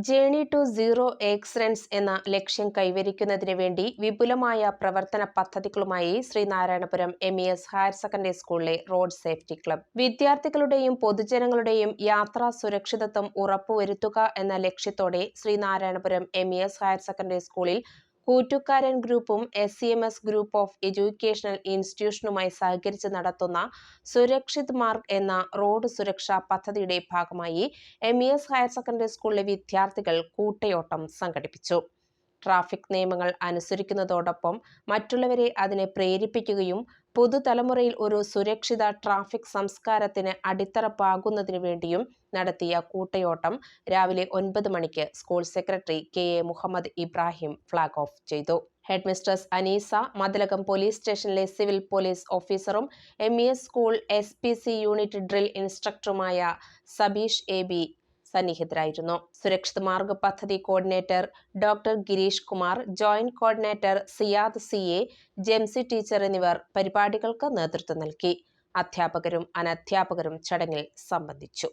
Journey to zero excellence എന്ന ലക്ഷ്യം കൈവരിക്കുന്നതിന് വേണ്ടി വിപുലമായ പ്രവർത്തന പദ്ധതികളുമായി Sreenarayanapuram M E S higher secondary സ്കൂളിലെ റോഡ് സേഫ്റ്റി ക്ലബ് വിദ്യാർത്ഥികളുടെയും പൊതുജനങ്ങളുടെയും യാത്രാ സുരക്ഷിതത്വം ഉറപ്പുവരുത്തുക എന്ന ലക്ഷ്യത്തോടെ Sreenarayanapuram M E S higher secondary സ്കൂളിൽ കൂറ്റുകാരൻ ഗ്രൂപ്പും S C M S group of educational ഇൻസ്റ്റിറ്റ്യൂഷനുമായി സഹകരിച്ച് നടത്തുന്ന സുരക്ഷിത് മാർഗ് എന്ന റോഡ് സുരക്ഷാ പദ്ധതിയുടെ ഭാഗമായി M E S higher secondary സ്കൂളിലെ വിദ്യാർത്ഥികൾ കൂട്ടയോട്ടം സംഘടിപ്പിച്ചു. ട്രാഫിക് നിയമങ്ങൾ അനുസരിക്കുന്നതോടൊപ്പം മറ്റുള്ളവരെ അതിനെ പ്രേരിപ്പിക്കുകയും പുതുതലമുറയിൽ ഒരു സുരക്ഷിത ട്രാഫിക് സംസ്കാരത്തിന് അടിത്തറ പാകുന്നതിനു വേണ്ടിയും നടത്തിയ കൂട്ടയോട്ടം രാവിലെ ഒൻപത് മണിക്ക് school secretary K A Muhammad Ibrahim flag off ചെയ്തു. ഹെഡ്മിസ്ട്രസ് അനീസ മതിലകം പോലീസ് സ്റ്റേഷനിലെ സിവിൽ പോലീസ് ഓഫീസറും M E S school S P C unit drill ഇൻസ്ട്രക്ടറുമായ Sabeesh A B സന്നിഹിതരായിരുന്നു. സുരക്ഷിത മാർഗ പദ്ധതി coordinator doctor Girish Kumar joint coordinator Siyad C A Jemsy teacher എന്നിവർ പരിപാടികൾക്ക് നേതൃത്വം നൽകി. അധ്യാപകരും അനധ്യാപകരും ചടങ്ങിൽ സംബന്ധിച്ചു.